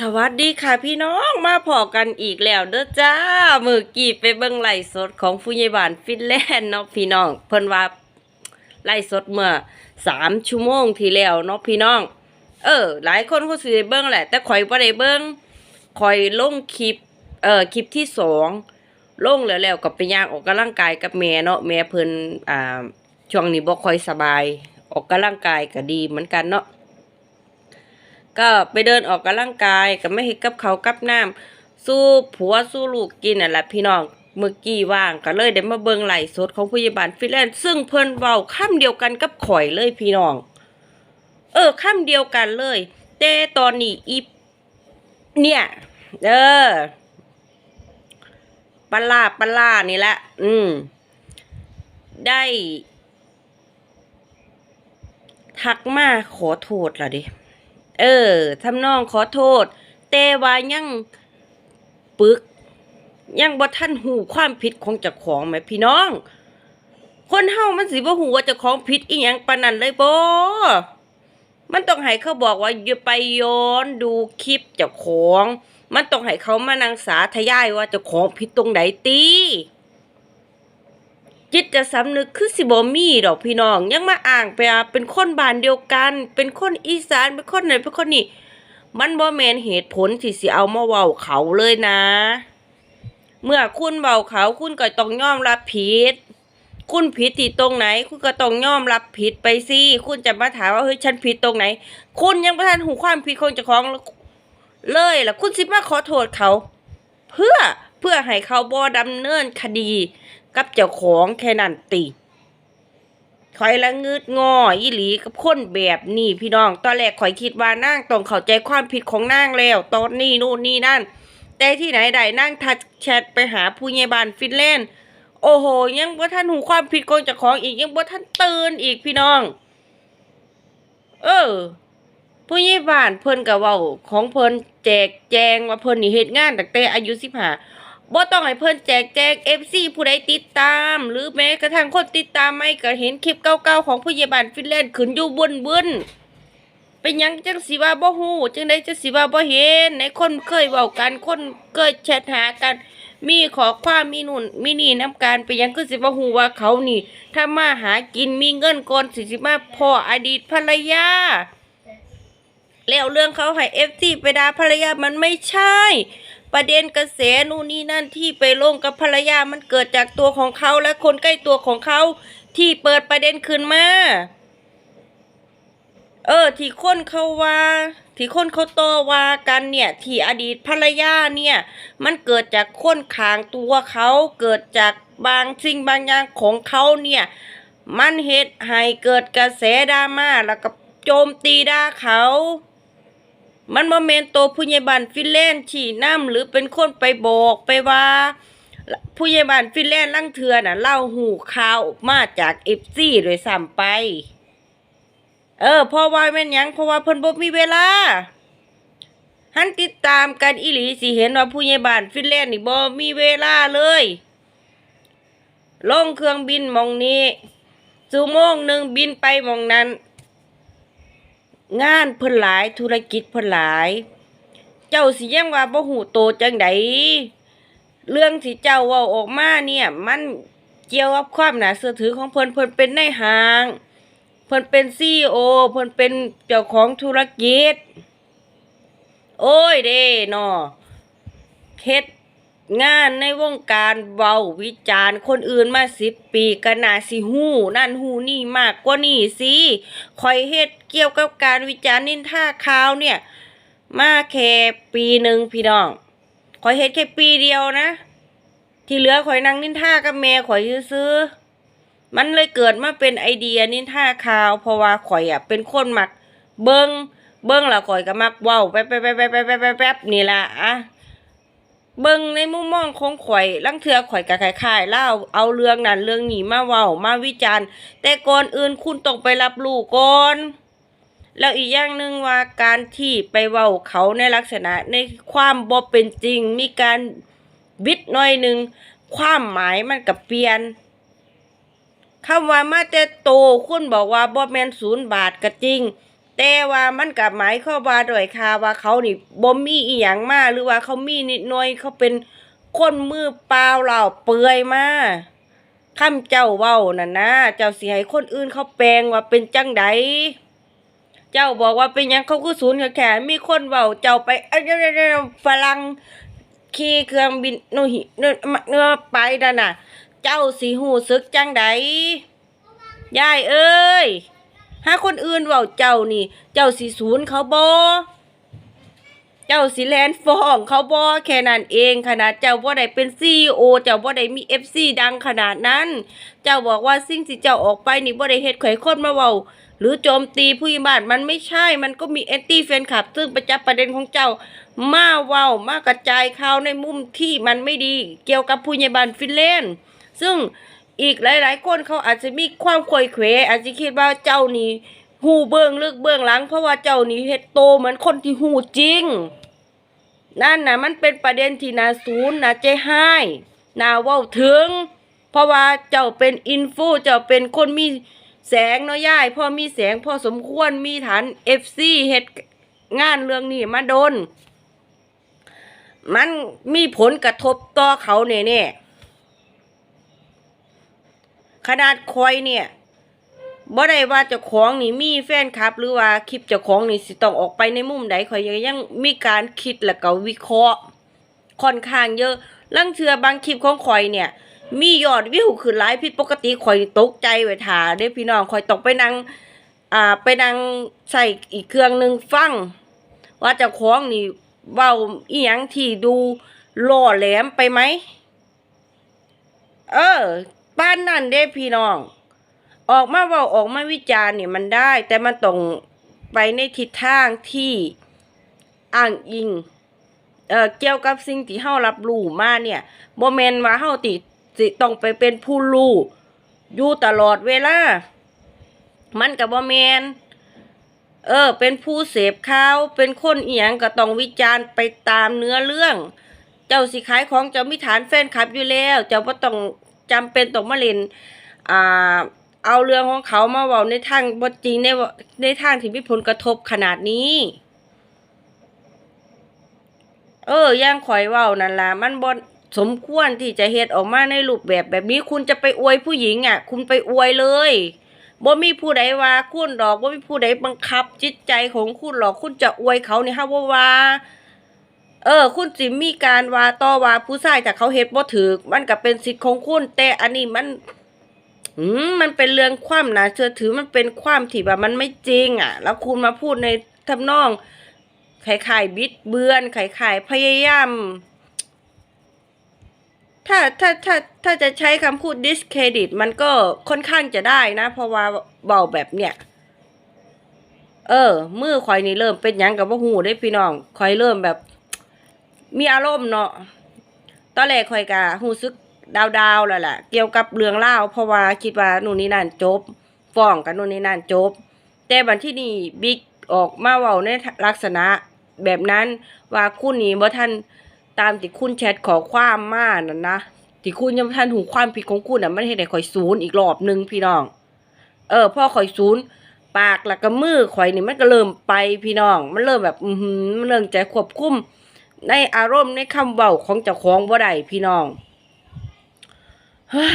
สวัสดีค่ะพี่น้องมาพอกันอีกแล้วเด้อจ้า มือกี้ไปเบิ่งไล่สดของผู้ใหญ่บ้านฟินแลนด์เนาะพี่น้อง เพิ่นว่าไล่สดเมื่อสามชั่วโมงที่แล้วเนาะพี่น้อง เออ หลายคนก็สิได้เบิ่งแหละ แต่ข่อยบ่ได้เบิ่งข่อยลงคลิป เอ่อคลิปที่สองลงแล้วแล้วก็ไปย่างออกกำลังกายกับแม่เนาะแม่เพิ่นอ่าช่วงนี้บ่ค่อยสบาย ออกกำลังกายก็ดีเหมือนกันเนาะ ก็ไปเดินออกกำลังกายก็ไม่เห็นกับเขากับน้ำสู้ผัวสู้ลูกกินน่ะแหละพี่น้องเมื่อกี้ว่างก็เลยได้มาเบิ่งไหลสดของพยาบาลฟินแลนด์ซึ่งเพิ่นเว้าคำเดียวกันกับข่อยเลยพี่น้อง เออคำเดียวกันเลย แต่ตอนนี้อีเนี่ย เออปลาปลานี่แหละ อืม ได้ ทักมาขอโทษละดิ เออทำนองขอโทษ แต่ว่ายังปึก ยังบ่ทันหูความผิดของเจ้าของไหมพี่น้อง คนเฮามันสิบ่หูว่าเจ้าของผิดอีหยังปานนั้นเลยบ่มันต้องให้เขาบอกว่าอย่าไปย้อนดูคลิปเจ้าของ มันต้องให้เขามานั่งสาธยายว่าเจ้าของผิดตรงไหนตี จิตจะสำนึกคือสิบ่มีดอกพี่น้องยังมาอ้างไปว่าเป็นคนบ้านเดียวกัน เป็นคนอีสานเป็นคนไหนเป็นคนนี่มันบ่แมนเหตุผลที่สิเอามาเว้าเขาเลยนะ เมื่อคุณเว้าเขาคุณก็ต้องยอมรับผิดคุณผิดที่ตรงไหน คุณก็ต้องยอมรับผิดไปสิคุณจะมาถามว่าเฮ้ยฉันผิดตรงไหน คุณยังบ่ทันหูความผิดของเจ้าของเลยล่ะคุณสิมาขอโทษเขา เพื่อเพื่อให้เขาบ่ดำเนินคดี กับเจ้าของแค่นั้นติข่อยละงืดงออีหลีกับคนแบบนี้พี่น้อง ตอนแรกข่อยคิดว่านางต้องเข้าใจความผิดของนางแล้วตอนนี้นู่นนี่นั่น แต่ที่ไหนได้นางทักแชทไปหาผู้ใหญ่บ้านฟินแลนด์โอ้โห ยังบ่ทันหูความผิดของเจ้าของอีกยังบ่ทันตื่นอีกพี่น้อง เออ ผู้ใหญ่บ้านเพิ่นก็เว้าของเพิ่นแจกแจงว่าเพิ่นนี่เฮ็ดงานตั้งแต่อายุ15บ่ ต้องให้เพิ่นแจกแจง FC ผู้ใดติดตาม หรือแม้กระทั่งคนติดตามไม่ก็เห็นคลิปเก่าๆของผู้ใหญ่บ้านฟินแลนด์ขึ้นอยู่บนบนเป็นยังจังสิว่าบ่ฮู้จังไดจังสิว่าบ่เห็นในคนเคยเว้ากันคนเคยแชทหากัน มีขอความมีนู่นมีนี่น้ำการไปยังคือสิว่าหูว่าเขานี่ ถ้ามาหากินมีเงินก่อนสิสิมาพ่ออดีตภรรยาแล้วเรื่องเขาให้เอฟซีไปด่าภรรยามันไม่ใช่ ประเด็นกระแสนู่นนี่นั่นที่ไปลงกับภรรยามันเกิดจากตัวของเขาและคนใกล้ตัวของเขาที่เปิดประเด็นขึ้นมา เออ ที่คนเขาว่า ที่คนเขาต่อว่ากันเนี่ย ที่อดีตภรรยาเนี่ย มันเกิดจากคนขางตัวเขาเกิดจากบางสิ่งบางอย่างของเขาเนี่ย มันเหตุให้เกิดกระแสดราม่าแล้วก็โจมตีด่าเขา มันโมเมนตัวผู้ใหญ่บ้านฟินแลนด์ที่น้ำหรือเป็นคนไปบอกไปว่า ผู้ใหญ่บ้านฟินแลนด์ลังเทือน่ะเล่าหูข่าวมาจากเอฟซีโดยซ้ำไป เออพราะว่าแม่นยังเพราะว่าเพิ่นบ่มีเวลาหันติดตามกันอีหลีสิเห็นว่าผู้ใหญ่บ้านฟินแลนด์นี่บ่มีเวลาเลยลงเครื่องบินมองนี้ชั่วโมงหนึ่งบินไปมองนั้น งานเพิ่นหลายธุรกิจเพิ่นหลาย เจ้าสิยังว่าบ่หูโตจังไดเรื่องที่เจ้าเว้าออกมาเนี่ย มันเกี่ยวกับความน่าเชื่อถือของเพิ่นเพิ่นเป็นในายห้าง เพิ่นเป็นซีโอเพิ่นเป็นเจ้าของธุรกิจ โอ้ยเด้นาะเฮ็ด งานในวงการเบาวิจารณ์ คนอื่นมาสิบปีก็น่าสิหู้นั่นหู้นี่มากกว่านี่สิคอยเฮ็ดเกี่ยวกับการวิจารณ์นินท่าข่าวเนี่ย มาแค่ปีหนึ่งพี่น้องคอยเฮ็ดแค่ปีเดียวนะ ที่เหลือคอยนั่งนินท่ากับแม่คอยซื้อมันเลยเกิดมาเป็นไอเดียนินท่าข่าวเพราะว่าข่อยอะเป็นคนมักเบิงเบิงละข่อยก็มักว้าวแป๊บแป๊บแป๊บแป๊บแป๊บนี่ละอะ เบิงในมุมมองของข่อยลังเทือข่อยก็คล้ายๆเล่าเอาเรื่องนั้นเรื่องนี้มาเว้ามาวิจารณ์ แต่ก่อนอื่นคุณต้องไปรับรู้ก่อนแล้วอีกอย่างหนึ่งว่าการที่ไปเว้าเขาในลักษณะในความบ่เป็นจริง มีการวิดหน่อยหนึ่งความหมายมันกับเปลี่ยนคำว่ามาแต่โตคุณบอกว่าบ่แมนศูนย์บาทก็จริง แต่ว่ามันกับหมายความว่าโดวยค่ะว่าเขานี่บ่มีอีหยังมาหรือว่าเขามีนิดหน่อยเขาเป็นคนมือเปล่าเหล่าเปื่อยมาคำเจ้าเว้านั่นนะเจ้าสิให้คนอื่นเขาแปลงว่าเป็นจังใดเจ้าบอกว่าเป็นหยังเขาคือศูนย์แค่มีคนเว้าเจ้าไปเอ้ยๆๆฝรั่งขี่เครื่องบินโนหิเนื้อเนื้อไปนั่นน่ะ เจ้าสิหูซึกจังใดยายเอ้ย หาคนอื่นเว้าเจ้านี่ เจ้าสิศูนย์เขาบ่เจ้าสิแลนฟ้องเขาบ่แค่นั้นเองขนาดเจ้าบ่ได้เป็น CEO เจ้าบ่ได้มี FC ดังขนาดนั้น เจ้าบอกว่าสิ่งที่เจ้าออกไปนี่บ่ได้เฮ็ดไขคนมาเว้าหรือโจมตีผู้ใหญ่บ้านมันไม่ใช่ มันก็มีแอนตี้แฟนคลับ ซึ่งประจับประเด็นของเจ้า มาเว้ามากระจายข่าวในมุมที่มันไม่ดี เกี่ยวกับผู้ใหญ่บ้านฟินแลนด์ซึ่ง อีกหลายๆ คนเขาอาจจะมีความควยเขวอาจจะคิดว่าเจ้านี่หูเบื้องลึกเบื้องหลัง เพราะว่าเจ้านี่เฮ็ดโตเหมือนคนที่หูจริง นั่นนะมันเป็นประเด็นที่นาศูนย์นาใจให้นาเว้าถึง เพราะว่าเจ้าเป็นอินฟูเจ้าเป็นคนมีแสงเนาะย่ายพอมีแสงพอสมควรมีฐานเอฟซีเฮ็ดงานเรื่องนี้มาโดน มันมีผลกระทบต่อเขาแน่ๆ ขนาดคอยเนี่ยบ่ได้ว่าเจ้าของนี่มีแฟนคลับ หรือว่าคลิปเจ้าของนี่สิต้องออกไปในมุมใดข่อยยังยังมีการคิดแล้วก็วิเคราะห์ ค่อนข้างเยอะลังเทือบางคลิปของข่อยเนี่ย มียอดวิวขึ้นหลายผิดปกติข่อยตกใจไว้ท่าเด้พี่น้องข่อยต้องไปนั่งอ่าไปนั่งใส่อีกเครื่องหนึ่งฟัง ว่าเจ้าของนี่เว้าอีหยังที่ดูหล่อแหลมไปไหม เออ ป้านนั่นเด้พี่น้อง ออกมาว่าออกมาวิจารณ์เนี่ยมันได้ แต่มันต้องไปในทิศทางที่อ้างอิงเอ่อเกี่ยวกับสิ่งที่เฮารับรู้มาเนี่ยบ่แม่นว่าเฮาติสิต้องไปเป็นผู้รู้อยู่ตลอดเวลา มันก็บ่แมนเออ เป็นผู้เสพข่าว เป็นคนเอียงก็ต้องวิจารณ์ไปตามเนื้อเรื่อง เจ้าสิขายของเจ้ามีฐานแฟนคลับอยู่แล้ว เจ้าบ่ต้อง จำเป็นต้องมาเล่นอ่าเอาเรื่องของเขามาเว้าในทางบ่จริงในในทางที่มีผลกระทบขนาดนี้ เออย่างข่อยเว้านั่นล่ะมันบ่สมควรที่จะเฮ็ดออกมาในรูปแบบแบบนี้คุณจะไปอวยผู้หญิงอะ คุณไปอวยเลยบ่มีผู้ใดว่าคุณดอกบ่มีผู้ใดบังคับจิตใจของคุณหรอกคุณจะอวยเขานี่ฮะว่าว่า เออ คุณสิมีการว่าต่อว่าผู้ชายแต่เขาเฮ็ดบ่ถูกมันก็เป็นสิทธิ์ของคุณ แต่อันนี้มันอืมมันเป็นเรื่องความน่าเชื่อถือมันเป็นความที่แบบมันไม่จริง อะ แล้วคุณมาพูดในทำนองไขายขายๆบิดเบือนไขายขายๆพยายาม ถ้าถ้าถ้าถ้าจะใช้คำพูด discredit มันก็ค่อนข้างจะได้นะ เพราะว่าเบาแบบเนี้ยเออมือข่อยนี่เริ่มเป็นยังกับว่าหูได้พี่น้องข่อยเริ่มแบบ มีอารมณ์เนาะตอนแรกข่อยกะหูซึกดาวๆแล้วล่ะ เกี่ยวกับเรื่องเล่าเพราะว่าคิดว่านู่นนี่นั่นจบฟ้องกันนู่นนี่นั่นจบ แต่บันที่นี่บิ๊กออกมาเว้าในลักษณะแบบนั้นว่าคุณนี่บ่ทันตามที่คุณแชทขอความมานั่นนะที่คุณยังบ่ทันหูความผิดของคุณน่ะมันเฮ็ดให้ข่อยศูนย์อีกรอบหนึงพี่น้อง เออพ่อข่อยศูนย์ปากแล้วก็มือข่อยนี่มันก็เริ่มไปพี่น้อง มันเริ่มแบบอืมันเริ่มใจควบคุม ในอารมณ์ในคำเว้าของเจ้าของบ่ได้พี่น้องเฮ้ย